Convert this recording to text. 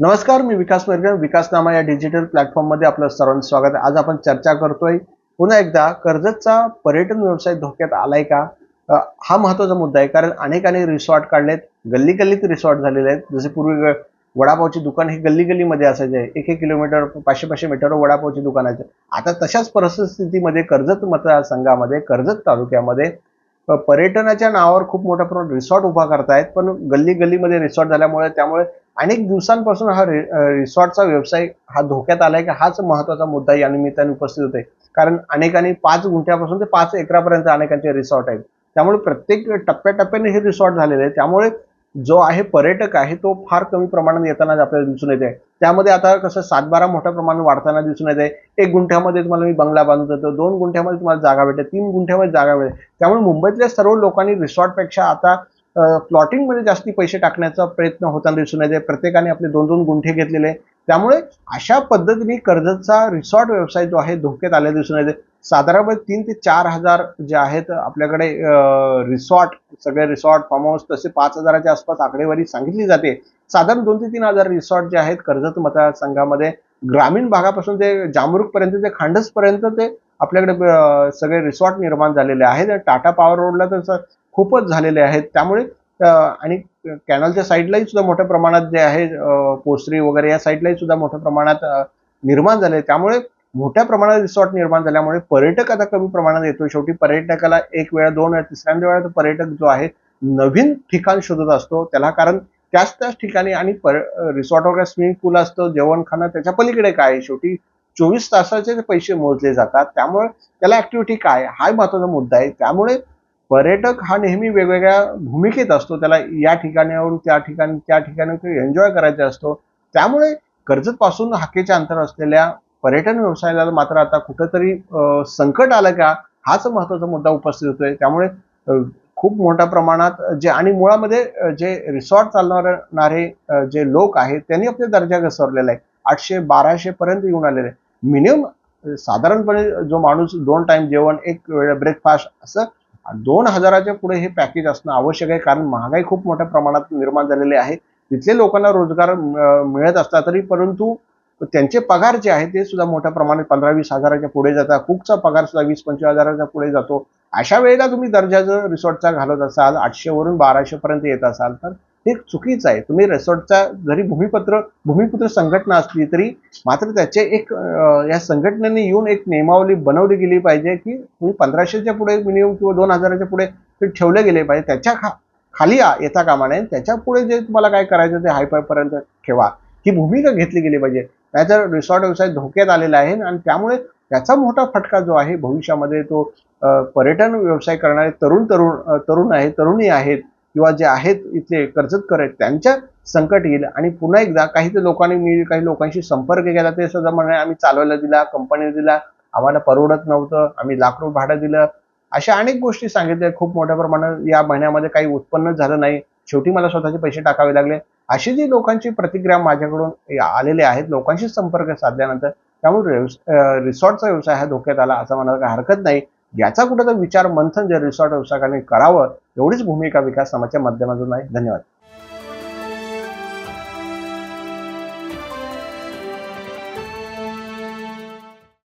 नमस्कार मी विकास मरकर विकासनामा या डिजिटल प्लॅटफॉर्ममध्ये आपलं सर्वांचं स्वागत आहे. आज आपण चर्चा करतोय पुन्हा एकदा कर्जतचा पर्यटन व्यवसाय धोक्यात आलाय का? हा महत्त्वाचा मुद्दा आहे कारण अनेकांनी रिसॉर्ट काढलेत गल्ली गल्लीत रिसॉर्ट झालेले आहेत. जसे पूर्वी वडापावची दुकान ही गल्ली गल्लीमध्ये असायचे एक एक किलोमीटर पाचशे पाचशे मीटरवर वडापावची दुकान आहे आता तशाच परिस्थितीमध्ये कर्जत मतदारसंघामध्ये कर्जत तालुक्यामध्ये पर्यटनाच्या नावावर खूप मोठ्या प्रमाणात रिसॉर्ट उभा करतायत पण गल्ली गल्लीमध्ये रिसॉर्ट झाल्यामुळे त्यामुळे अनेक दिवसांपासून हा रि- रिसॉर्टचा व्यवसाय हा धोक्यात आलाय की हाच महत्त्वाचा मुद्दा या निमित्ताने उपस्थित होते. कारण अनेकांनी पाच गुंठ्यापासून ते पाच एकरापर्यंत अनेकांचे रिसॉर्ट आहेत. त्यामुळे प्रत्येक टप्प्याटप्प्याने हे रिसॉर्ट झालेले आहे त्यामुळे जो आहे पर्यटक आहे तो फार कमी प्रमाणात येताना आपल्याला दिसून येते. त्यामध्ये आता कसं सातबारा मोठ्या प्रमाणात वाढताना दिसून येते. एक गुंठ्यामध्ये तुम्हाला मी बंगला बांधून देतो दोन गुंठ्यामध्ये तुम्हाला जागा भेटते तीन गुंठ्यामध्ये जागा भेटते त्यामुळे मुंबईतल्या सर्व लोकांनी रिसॉर्टपेक्षा आता प्लॉटिंगमध्ये जास्ती पैसे टाकण्याचा प्रयत्न होताना दिसून येते प्रत्येकाने आपले दोन दोन गुंठे घेतलेले त्यामुळे अशा पद्धतीने कर्जतचा रिसॉर्ट व्यवसाय जो आहे धोक्यात आल्या दिसून येते साधारणपणे तीन ते चार हजार जे आहेत आपल्याकडे रिसॉर्ट सगळे रिसॉर्ट फार्म हाऊस तसे पाच हजाराच्या आसपास आकडेवारी सांगितली जाते. साधारण दोन ते तीन हजार रिसॉर्ट जे आहेत कर्जत मतदारसंघामध्ये ग्रामीण भागापासून ते जामरूकपर्यंत ते खांडसपर्यंत ते आपल्याकडे सगळे रिसॉर्ट निर्माण झालेले आहेत. टाटा पॉवर रोडला तर खूपच झालेले आहेत. त्यामुळे आणि कॅनलच्या साईडलाही सुद्धा मोठ्या प्रमाणात जे आहे पोसरी वगैरे या साईडलाही सुद्धा मोठ्या प्रमाणात निर्माण झाले त्यामुळे मोठ्या प्रमाणात रिसॉर्ट निर्माण झाल्यामुळे पर्यटक आता कमी प्रमाणात येतो शेवटी पर्यटकाला एक वेळा दोन वेळा तिसऱ्यांदा वेळा तो पर्यटक जो आहे नवीन ठिकाण शोधत असतो. त्याला कारण त्याच त्याच ठिकाणी आणि पर रिसॉर्ट वगैरे स्विमिंग पूल असतं जेवण खाणं त्याच्या पलीकडे काय आहे? शेवटी चोवीस तासाचे पैसे मोजले जातात. त्यामुळे त्याला ऍक्टिव्हिटी काय? हा महत्त्वाचा मुद्दा आहे. त्यामुळे पर्यटक हा नेहमी वेगवेगळ्या भूमिकेत असतो. त्याला या ठिकाणावरून त्या ठिकाणी त्या ठिकाणी एन्जॉय करायचा असतो. त्यामुळे कर्जतपासून हाकेच्या अंतर असलेल्या पर्यटन व्यवसायाला मात्र आता कुठंतरी संकट आलं का हाच महत्त्वाचा मुद्दा उपस्थित होतोय. त्यामुळे खूप मोठ्या प्रमाणात जे आणि मुळामध्ये जे रिसॉर्ट चालवणारे जे लोक आहेत त्यांनी आपले दर्जा घसरलेला आहे. आठशे बाराशे पर्यंत येऊन आलेले आहे मिनिमम साधारणपणे जो माणूस दोन टाइम जेवण एक वेळ ब्रेकफास्ट असं दोन हजाराच्या पुढे हे पॅकेज असणं आवश्यक आहे कारण महागाई खूप मोठ्या प्रमाणात निर्माण झालेली आहे. तिथले लोकांना रोजगार मिळत असला तरी परंतु त्यांचे पगार जे आहे ते सुद्धा मोठ्या प्रमाणात पंधरा वीस हजाराच्या पुढे जातात. कुकचा पगार सुद्धा वीस पंचवीस हजाराच्या पुढे जातो. अशा वेळेला तुम्ही दर्जाचं रिसॉर्टचा घालत असाल आठशे वरून बाराशे पर्यंत येत असाल तर हे चुकीचं आहे. तुम्ही रिसॉर्टचा जरी भूमिपत्र भूमिपुत्र संघटना असली तरी मात्र त्याचे एक या संघटनेने येऊन एक नियमावली बनवली गेली पाहिजे की तुम्ही पंधराशेच्या पुढे मिनिमम किंवा दोन हजाराच्या पुढे ते ठेवले गेले पाहिजे. त्याच्या खा खाली येता कामा नये. त्याच्या पुढे जे तुम्हाला काय करायचं ते हायफायपर्यंत ठेवा. ही भूमिका घेतली गेली पाहिजे. नाहीतर रिसॉर्ट व्यवसाय धोक्यात आलेला आहे आणि त्यामुळे त्याचा मोठा फटका जो आहे भविष्यामध्ये तो पर्यटन व्यवसाय करणारे तरुण तरुण तरुण आहे तरुणी आहेत किंवा जे आहेत इथले कर्जतकर आहेत त्यांच्या संकट येईल. आणि पुन्हा एकदा काही ते लोकांनी मी काही लोकांशी संपर्क केला ते सुद्धा म्हणे आम्ही चालवायला दिला कंपनीला दिला आम्हाला परवडत नव्हतं आम्ही लाखो भाडं दिलं. अशा अनेक गोष्टी सांगितल्या. खूप मोठ्या प्रमाणात या महिन्यामध्ये काही उत्पन्न झालं नाही. शेवटी मला स्वतःचे पैसे टाकावे लागले. अशी जी लोकांची प्रतिक्रिया माझ्याकडून आलेले आहेत लोकांशी संपर्क साधल्यानंतर त्यामुळे रिसॉर्टचा व्यवसाय हा धोक्यात आला असं म्हणायला काही हरकत नाही. याचा कुठेतरी विचार मंथन जर रिसॉर्ट व्यवसायाने करावं एवढीच भूमिका विकास समाजाच्या माध्यमातून आहे. धन्यवाद.